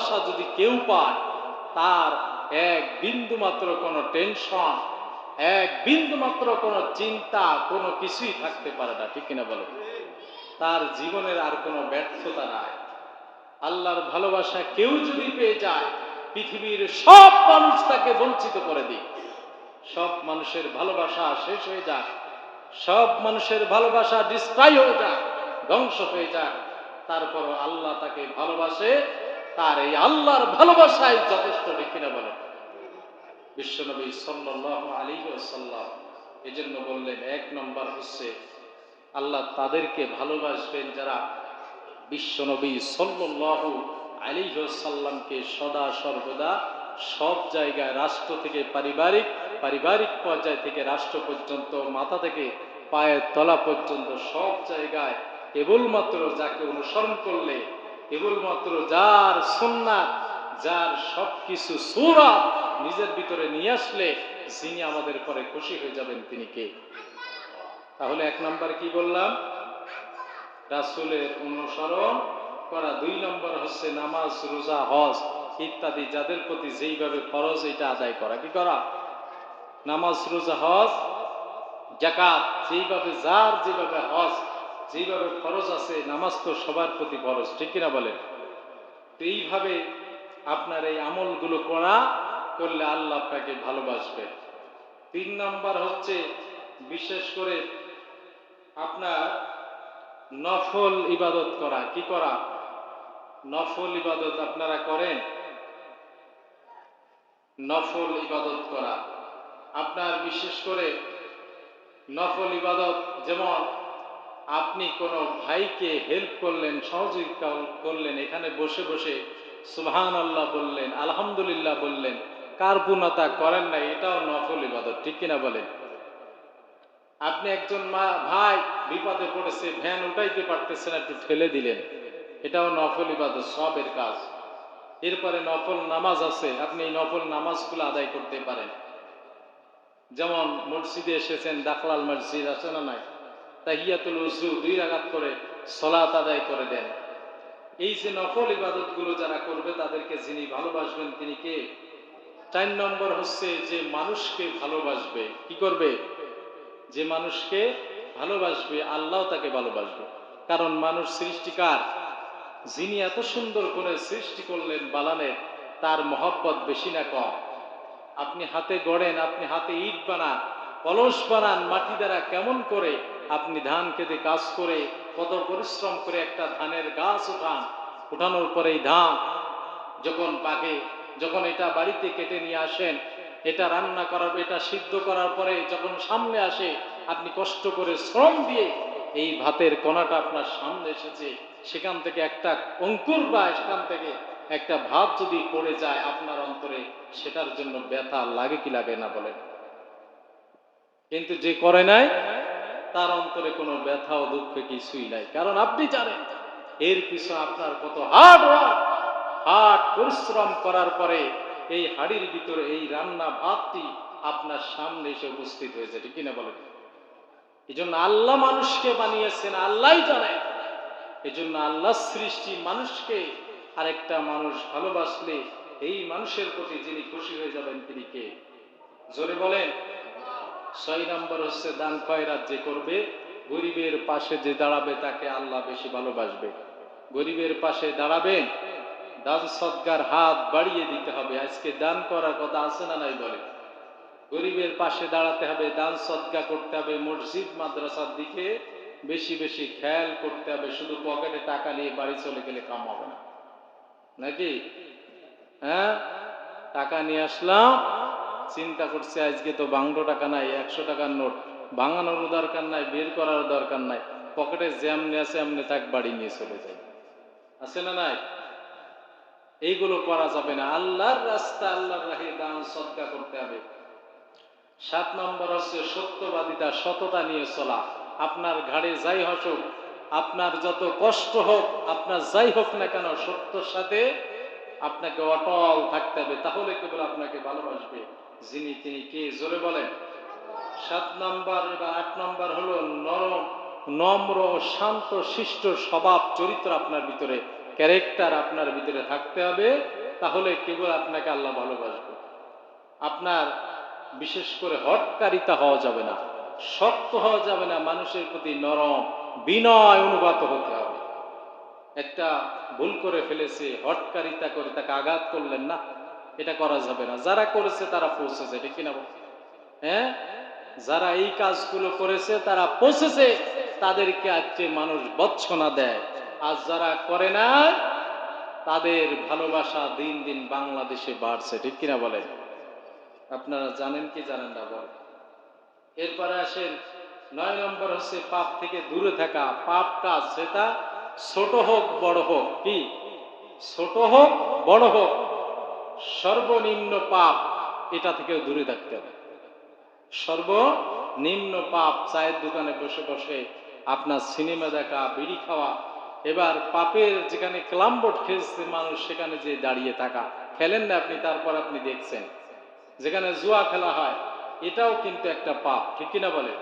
ভালোবাসা যদি কেউ পায়, তার এক বিন্দু মাত্র কোনো টেনশন এক বিন্দু মাত্র কোনো চিন্তা, কোনো কিছুই থাকতে পারে না, ঠিক কিনা বলো তার জীবনের আর কোনো ব্যর্থতা নাই। আল্লাহর ভালোবাসা কেউ যদি পেয়ে যায়, পৃথিবীর সব মানুষ তাকে বঞ্চিত করে দিক। সব মানুষের ভালোবাসা শেষ হয়ে যাক, সব মানুষের ভালোবাসা ডিস্ট্রয় হয়ে যাক, ধ্বংস হয়ে যাক। তারপর আল্লাহ তাকে ভালোবাসে তার এই আল্লাহর ভালোবাসাই যথেষ্ট ঠিক কিনা বলেন বিশ্বনবী সাল্লাল্লাহু আলাইহি ওয়াসাল্লাম এজন্য বললেন, এক নম্বর হচ্ছে আল্লাহ তাদেরকে ভালোবাসবেন যারা বিশ্বনবী সাল্লাল্লাহু আলাইহি ওয়াসাল্লামকে সদা সর্বদা সব জায়গায় রাষ্ট্র থেকে পারিবারিক পারিবারিক পর্যায় থেকে রাষ্ট্র পর্যন্ত, মাথা থেকে পায়ের তলা পর্যন্ত সব জায়গায় কেবলমাত্র যাকে অনুসরণ করলে কেবলমাত্র যার সুন্নাত, যার সবকিছু সুরা নিজের ভিতরে নিয়ে আসলে যিনি আমাদের পরে খুশি হয়ে যাবেন তিনি কে? তাহলে এক নম্বর কি বললাম? রাসূলের অনুসরণ করা। দুই নম্বর হচ্ছে নামাজ, রোজা, হজ ইত্যাদি যাদের প্রতি যেইভাবে ফরজ এটা আদায় করা। কি করা? নামাজ, রোজা, হজ জাকাত যেইভাবে যার যেভাবে হজ যেইভাবে ফরজ আছে, নামাজ তো সবার প্রতি ফরজ, ঠিক কিনা বলেন? এইভাবে আপনার এই আমলগুলো করা করলে আল্লাহ আপনাকে ভালোবাসবে। তিন নাম্বার হচ্ছে, বিশেষ করে আপনার নফল ইবাদত করা। কি করা? নফল ইবাদত আপনারা করেন? নফল ইবাদত করা। আপনার বিশেষ করে নফল ইবাদত, যেমন আপনি কোনো ভাইকে হেল্প করলেন সহযোগিতা করলেন, এখানে বসে বসে সুবহান আল্লাহ বললেন, আলহামদুলিল্লাহ বললেন কার্পূর্ণতা করেন না এটাও নফল ইবাদত, ঠিক কিনা বলেন? আপনি একজন মা, ভাই বিপদে পড়েছে, ভ্যান উঠাইতে পারতেছেন একটু ঠেলে দিলেন, এটাও নফল ইবাদত, সবের কাজ। এরপরে নফল নামাজ আছে, আপনি এই নফল নামাজগুলো আদায় করতে পারেন। যেমন মসজিদে এসেছেন, দাখলাল মসজিদ আছে না নাই? তাহিয়াতুল উজু দুই করে সলাত আদায় করে দেন। এই যে নফল ইবাদতগুলো যারা করবে, তাদেরকে যিনি ভালোবাসবেন তিনি কে? চার নম্বর হচ্ছে যে মানুষকে ভালোবাসবে। কি করবে? যে মানুষকে ভালোবাসবে, আল্লাহ তাকে ভালোবাসবে। কারণ মানুষ সৃষ্টিকার যিনি এত সুন্দর করে সৃষ্টি করলেন বালানের, তার মহব্বত বেশি না কম। আপনি হাতে গড়েন, আপনি হাতে ইট বানান, কলস বানান, মাটি দ্বারা কেমন করে আপনি ধান খেতে কাজ করে কত পরিশ্রম করে একটা ধানের গাছ উঠান, উঠানোর পরে ধান যখন পাকে, যখন এটা বাড়িতে কেটে নিয়ে আসেন, এটা রান্না করার, এটা সিদ্ধ করার পরে যখন সামনে আসে, আপনি কষ্ট করে শ্রম দিয়ে এই ভাতের কণাটা আপনার সামনে এসেছে, সেখান থেকে একটা অঙ্কুর বা সেখান থেকে একটা ভাব যদি পড়ে যায় আপনার অন্তরে, সেটার জন্য ব্যথা লাগে কি লাগে না বলেন? কিন্তু যে করে নাই তার অন্তরে কোনো ব্যথা ও দুঃখ কিছুই নাই। কারণ আপনি জানেন, এর পিছনে আপনার কত হার্ড ওয়ার্ক হার্ড পরিশ্রম করার পরে এই হাড়ির ভিতরে এই রান্না ভাতটি আপনার সামনে এসে উপস্থিত হয়েছে, ঠিক কিনা বলেন? এই জন্য আল্লাহ মানুষকে বানিয়েছেন, আল্লাহ জানেন। এই জন্য আল্লাহ সৃষ্টি মানুষকে আরেকটা মানুষ ভালোবাসলে এই মানুষের প্রতি যিনি খুশি হয়ে যাবেন তিনি কে? জোরে বলেন ছয় নম্বর হচ্ছে দান খয়রাত যে করবে, গরিবের পাশে যে দাঁড়াবে তাকে আল্লাহ বেশি ভালোবাসবে। গরিবের পাশে দাঁড়াবেন দান সৎকার হাত বাড়িয়ে দিতে হবে। আজকে দান করার কথা আছে না নাই বলে? গরিবের পাশে দাঁড়াতে হবে, দান সৎকা করতে হবে, মসজিদ, মাদ্রাসার দিকে বেশি বেশি খেয়াল করতে হবে, শুধু পকেটে টাকা নিয়ে বাড়ি চলে গেলে কাম হবে না। নাকি? হ্যাঁ? টাকা নিয়ে আসলাম চিন্তা করছে, আজকে তো বাংলো টাকা নাই, একশো টাকার নোট। ভাঙানোরও দরকার নাই, বের করারও দরকার নাই। পকেটে যেমনি আছে এমনি তাক বাড়ি নিয়ে চলে যায় আছে না নাই? এইগুলো করা যাবে না। আল্লাহর রাস্তা, আল্লাহর রাহে দান সৎকা করতে হবে। সাত নম্বর হচ্ছে সত্যবাদিতা, সততা নিয়ে চলা। আপনার ঘাড়ে যাই হসুক, আপনার যত কষ্ট হোক, আপনার যাই হোক না কেন, সত্যর সাথে আপনাকে অটল থাকতে হবে। তাহলে কেবল আপনাকে ভালোবাসবে। যিনি তিনি কে? জোরে বলেন। সাত নম্বর বা আট নম্বর হলো নরম, নম্র শান্ত, শিষ্ট স্বভাব, চরিত্র আপনার ভিতরে, ক্যারেক্টার আপনার ভিতরে থাকতে হবে। তাহলে কেবল আপনাকে আল্লাহ ভালোবাসবে। আপনার বিশেষ করে হটকারিতা হওয়া যাবে না, শক্ত হওয়া যাবে না, মানুষের প্রতি নরম, বিনয় অনুগত হতে হবে। একটা ভুল করে ফেলেছে হটকারিতা করে তাকে আঘাত করলেন না। এটা করা যাবে না। যারা করেছে তারা পৌঁছেছে, ঠিক কিনা? হ্যাঁ? যারা এই কাজগুলো করেছে, তারা পৌঁছেছে। তাদেরকে আজকে মানুষ বচ্ছনা দেয়। আর যারা করে না তাদের ভালোবাসা দিন দিন বাংলাদেশে বাড়ছে, ঠিক কিনা বলেন? আপনারা জানেন কি জানেন না বল? এরপরে আসেন, নয় নম্বর হচ্ছে পাপ থেকে দূরে থাকা। পাপ কাজ সেটা ছোট হোক, বড় হোক, কি? ছোট হোক, বড় হোক। সর্বনিম্ন পাপ, এটা থেকে দূরে থাকতে হবে। সর্বনিম্ন পাপ, চায়ের দোকানে বসে বসে, আপনার সিনেমা দেখা, বিড়ি খাওয়া, এবার পাপের যেখানে ক্লামবোর্ড খেলছে মানুষ, সেখানে যে দাঁড়িয়ে থাকা। খেলেন না আপনি, তারপর আপনি দেখছেন। যেখানে জুয়া খেলা হয়, এটাও কিন্তু একটা পাপ, ঠিক কিনা বলে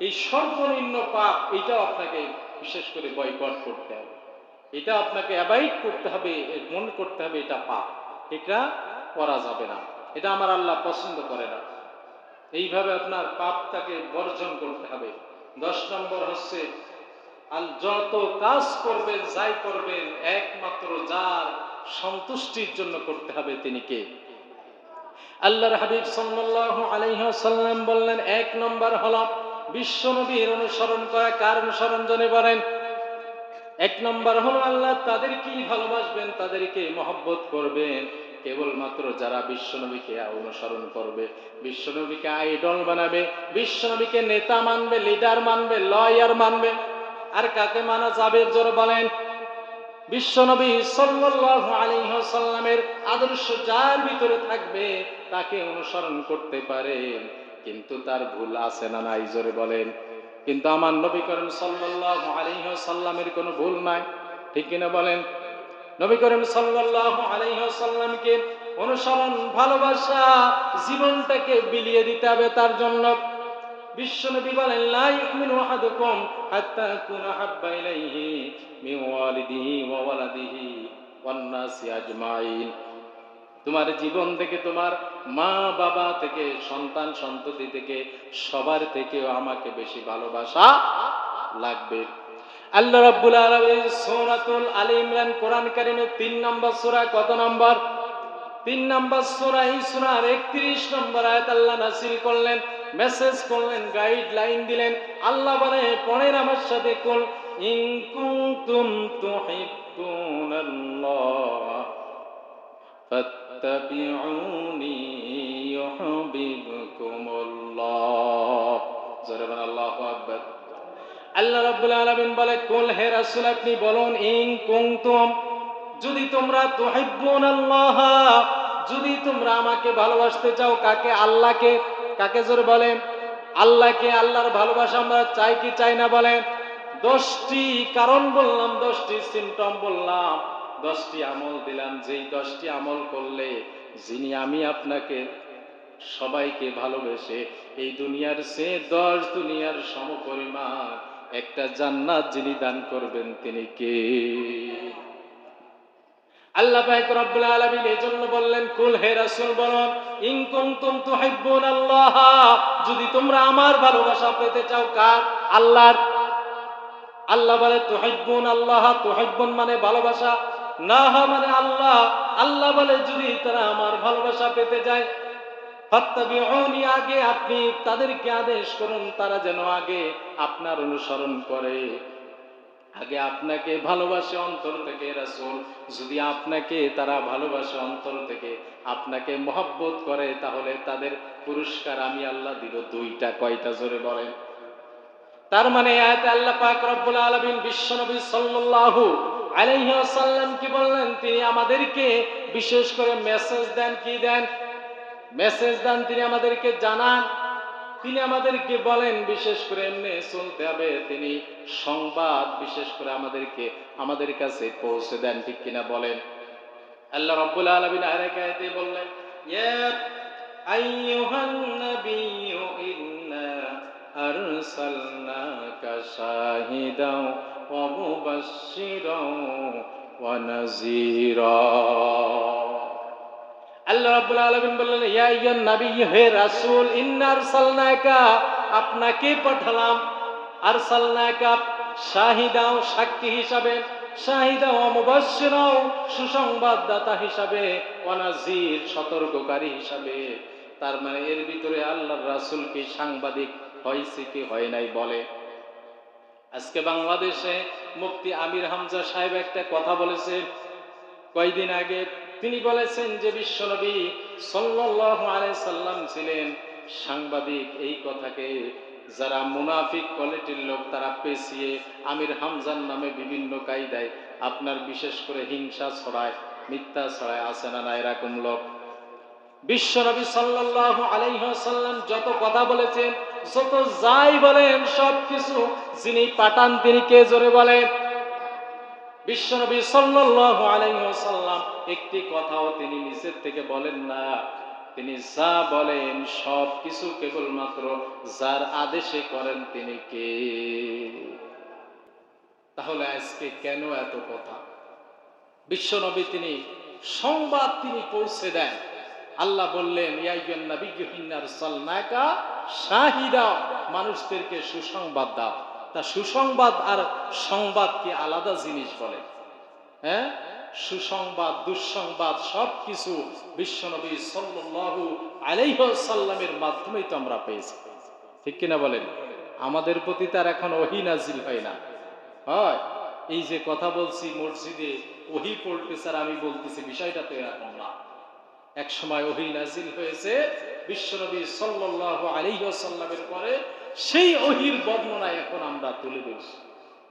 এই সর্বনিম্ন পাপ, এটাও আপনাকে বিশেষ করে বয়কট করতে হবে। এটা আপনাকে অ্যাভয়েড করতে হবে মনে করতে হবে, এটা পাপ। এটা করা যাবে না। এটা আমার আল্লাহ পছন্দ করে না। এইভাবে আপনার পাপটাকে বর্জন করতে হবে। দশ নম্বর হচ্ছে, আর যত কাজ করবেন, যাই করবেন, একমাত্র যার সন্তুষ্টির জন্য করতে হবে তিনি কে? আল্লাহর হাবিব সাল্লাল্লাহু আলাইহি বললেন, এক নম্বর হলো বিশ্ব নবীর অনুসরণ করা কার অনুসরণ? জনে বলেন। এক নম্বর হলো আল্লাহ তাদেরকেই ভালোবাসবেন তাদেরকে মহব্বত করবেন। কেবলমাত্র যারা বিশ্বনবীকে অনুসরণ করবে, বিশ্বনবীকে আইডল বানাবে, বিশ্বনবীকে নেতা মানবে, লিডার মানবে, লয়ার মানবে, আর কাকে মানা যাবে জোর বলেন? বিশ্বনবী সাল্লাল্লাহু আলাইহি সাল্লামের আদর্শ যার ভিতরে থাকবে, তাকে অনুসরণ করতে পারেন। কিন্তু তার ভুল আছে না নাই জোরে বলেন? কিন্তু আমার নবী করিম সাল্লাল্লাহু আলাইহি ওয়াসাল্লামের কোনো ভুল নাই। ঠিক কিনা বলেন? নবী করিম সাল্লাল্লাহু আলাইহি ওয়াসাল্লামকে অনুসরণ, ভালোবাসা, জীবনটাকে বিলিয়ে দিতে হবে তার জন্য। বিশ্বনবী বলেন তোমার জীবন থেকে, তোমার মা বাবা থেকে, সন্তান সন্ততি থেকে, সবার থেকেও আমাকে বেশি ভালোবাসা লাগবে। আল্লাহ রাব্বুল আলামিন সূরাতুল আলী ইমরান কোরআন কারীমের 3 নম্বর সূরা কত নম্বর? তিন নম্বর সূরা এই সূরার 31 নম্বর আয়াত আল্লাহ নাসিল করলেন, মেসেজ করলেন, গাইডলাইন দিলেন। আল্লাহ বলে পড়েন আমার সাথে কোন? ইন কুনতুম তুহিব্বুনাল্লাহ। বলেন, আল্লাহু আকবার। আল্লাহ রাব্বুল আলামিন বলে, কুল হে রাসূল, আপনি বলুন, ইন কুনতুম, যদি তোমরা তুহিব্বুন আল্লাহ, যদি তোমরা আমাকে ভালোবাসতে চাও, কাকে? আল্লাহকে। কাকে জোরে বলেন? আল্লাহকে। আল্লাহর ভালোবাসা আমরা চাই কি চাই না বলেন? দশটি কারণ বললাম, দশটি সিমটম বললাম। দশটি আমল দিলাম, যেই দশটি আমল করলে যিনি আমি আপনাকে সবাইকে ভালোবেসে এই দুনিয়ার সে দশ দুনিয়ার সমপরিমাণ একটা জান্নাত যিনি দান করবেন তিনি কে? আল্লাহ পাক রব্বুল আলামিন এজন্য বললেন, কুল হে রাসূল, বলুন, ইন কুনতুম তুহিব্বুন আল্লাহ যদি তোমরা আমার ভালোবাসা পেতে চাও, কার? আল্লাহর। আল্লাহ বলে তুহিব্বুন আল্লাহ তুহিব্বুন মানে ভালোবাসা। না হা মানে আল্লাহ আল্লাহ বলে যদি তারা আমার ভালোবাসা পেতে যায় আগে আপনি তাদেরকে আদেশ করুন, তারা যেন আগে আপনার অনুসরণ করে। আগে আপনাকে ভালোবাসে অন্তর থেকে রাসূল, যদি আপনাকে তারা ভালোবাসে অন্তর থেকে আপনাকে মহব্বত করে, তাহলে তাদের পুরস্কার আমি আল্লাহ দিব দুইটা, কয়টা জোরে বলেন। তার মানে আয়াতে আল্লাহ পাক রব্বুল সাল্লাল্লাহু আলাইহি ওয়াসাল্লাম কি বললেন? তিনি আমাদেরকে বিশেষ করে মেসেজ দেন, কি দেন? মেসেজ দেন, তিনি আমাদেরকে জানান। তিনি আমাদেরকে বলেন, বিশেষ করে এমনি চলতে হবে। তিনি সংবাদ বিশেষ করে আমাদেরকে, আমাদের কাছে পৌঁছে দেন, ঠিক কিনা বলেন? আল্লাহ রব্বুল আলামিন আরেক বললেন আরসালনাকা শাহিদাও ওয়া মুবাশশিরাও ونذيرا আল্লাহ রাব্বুল আলামিন বললেন ইয়া আইয়ুন নবী হে রাসূল ইন্না আরসালনাকা আপনাকে পাঠালাম আরসালনাকা শাহিদাও সাক্ষী হিসাবে শাহিদাও মুবাশশিরাও সুসংবাদদাতা হিসাবে ওয়ানাজির সতর্ককারী হিসাবে তার মানে এর ভিতরে আল্লাহর রাসূল কি সাংবাদিক হয়েছে কি হয় নাই বলে। আজকে বাংলাদেশে মুফতি আমির হামজা সাহেব একটা কথা বলেছে। কয়দিন আগে তিনি বলেছেন যে বিশ্বনবী সাল্লাল্লাহু সাল্লাম ছিলেন সাংবাদিক। এই কথাকে যারা মুনাফিক কোয়ালিটির লোক, তারা পেছিয়ে আমির হামজার নামে বিভিন্ন কায়দায় আপনার বিশেষ করে হিংসা ছড়ায়, মিথ্যা ছড়ায়, আছে না না এরকম লোক? বিশ্বনবী সাল্লাল্লাহু আলাইহি সাল্লাম যত কথা বলেছেন যত যাই বলেন সব কিছু যিনি পাঠান তিনি কে জোরে বলেন? বিশ্বনবী সাল্লাল্লাহু আলাইহি সাল্লাম একটি কথাও তিনি নিজের থেকে বলেন না। তিনি যা বলেন সব কিছু কেবলমাত্র যার আদেশে করেন তিনি কে? তাহলে আজকে কেন এত কথা? বিশ্বনবী তিনি সংবাদ তিনি পৌঁছে দেন। আল্লাহ বললেন শাহিদা। মানুষদেরকে সুসংবাদ দাও। তা সুসংবাদ আর সংবাদ কি আলাদা জিনিস বলে? হ্যাঁ? সুসংবাদ, দুঃসংবাদ সব কিছু বিশ্বনবী সাল্লাল্লাহু আলাইহি সাল্লামের মাধ্যমেই তো আমরা পেয়েছি। ঠিক কিনা বলেন? আমাদের প্রতি তার এখন ওহি নাজিল হয় না। হয়? এই যে কথা বলছি মসজিদে, ওহি পড়তেছে আর আমি বলতেছি, বিষয়টা তো এরকম না। এক সময় ওহি নাজিল হয়েছে বিশ্বনবী সাল্লাল্লাহু আলাইহি সাল্লামের পরে, সেই ওহির বর্ণনা এখন আমরা তুলে ধরছি।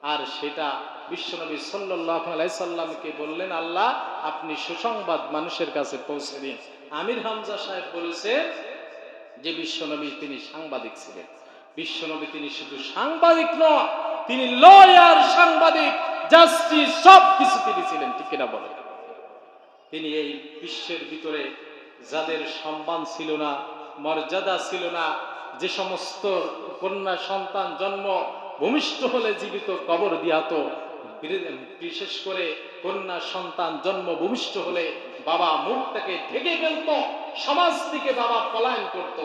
আর সেটা বিশ্বনবী সাল্লাল্লাহু আলাইহি সাল্লামকে বললেন, আল্লাহ, আপনি সুসংবাদ মানুষের কাছে পৌঁছে দিন। আমির হামজা সাহেব বলেছেন যে বিশ্বনবী তিনি সাংবাদিক ছিলেন। বিশ্বনবী তিনি শুধু সাংবাদিক নয় তিনি লয়ার সাংবাদিক, জাস্টিস সব কিছু তিনি ছিলেন, ঠিক কিনা বলেন? তিনি এই বিশ্বের ভিতরে যাদের সম্মান ছিল না, মর্যাদা ছিল না, যে সমস্ত কন্যা সন্তান জন্ম ভূমিষ্ঠ হলে জীবিত কবর দিয়াত বিশেষ করে কন্যা সন্তান জন্ম ভূমিষ্ঠ হলে বাবা মুখটাকে ঢেকে ফেলত, সমাজ থেকে বাবা পলায়ন করত,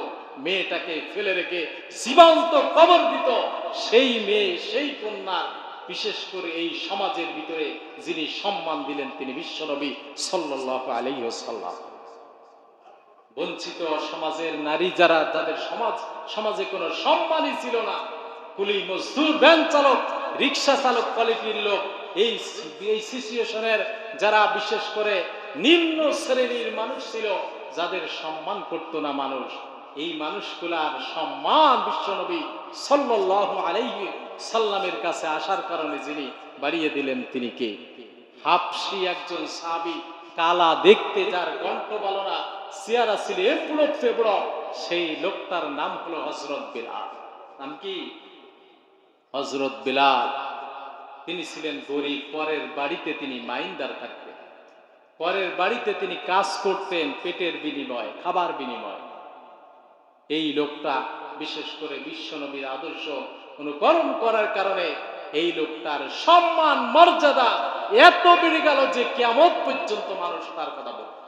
মেয়েটাকে ফেলে রেখে জীবন্ত কবর দিত, সেই মেয়ে, সেই কন্যা বিশেষ করে এই সমাজের ভিতরে যিনি সম্মান দিলেন তিনি বিশ্বনবী সাল্লাল্লাহু আলাইহি সাল্লাম বঞ্চিত সমাজের নারী যারা যাদের সমাজ, সমাজে কোনো সম্মানই ছিল না। কুলি মজদুর, ভ্যান চালক রিক্সা চালক কোয়ালিটির লোক, এই এই সিচুয়েশনের যারা বিশেষ করে নিম্ন শ্রেণির মানুষ ছিল, যাদের সম্মান করতো না মানুষ। এই মানুষগুলার সম্মান বিশ্বনবী সাল্লাল্লাহু আলাইহি সাল্লামের কাছে আসার কারণে যিনি বাড়িয়ে দিলেন তিনি কে? হাফসি একজন সাহাবী, কালা দেখতে যার কণ্ঠ বলো না, সিয়ারা ছিল এপুড়ো ফেবড়ো সেই লোকটার নাম হলো হজরত বিলাল। নাম কি? হজরত বিলাল। তিনি ছিলেন গরিব, পরের বাড়িতে তিনি মাইন্দার থাকতেন। পরের বাড়িতে তিনি কাজ করতেন পেটের বিনিময়, খাবার বিনিময়। এই লোকটা, বিশেষ করে বিশ্বনবীর আদর্শ অনুকরণ করার কারণে এই লোকটার সম্মান, মর্যাদা এত বেড়ে গেল যে কেমন পর্যন্ত মানুষ তার কথা বলবে।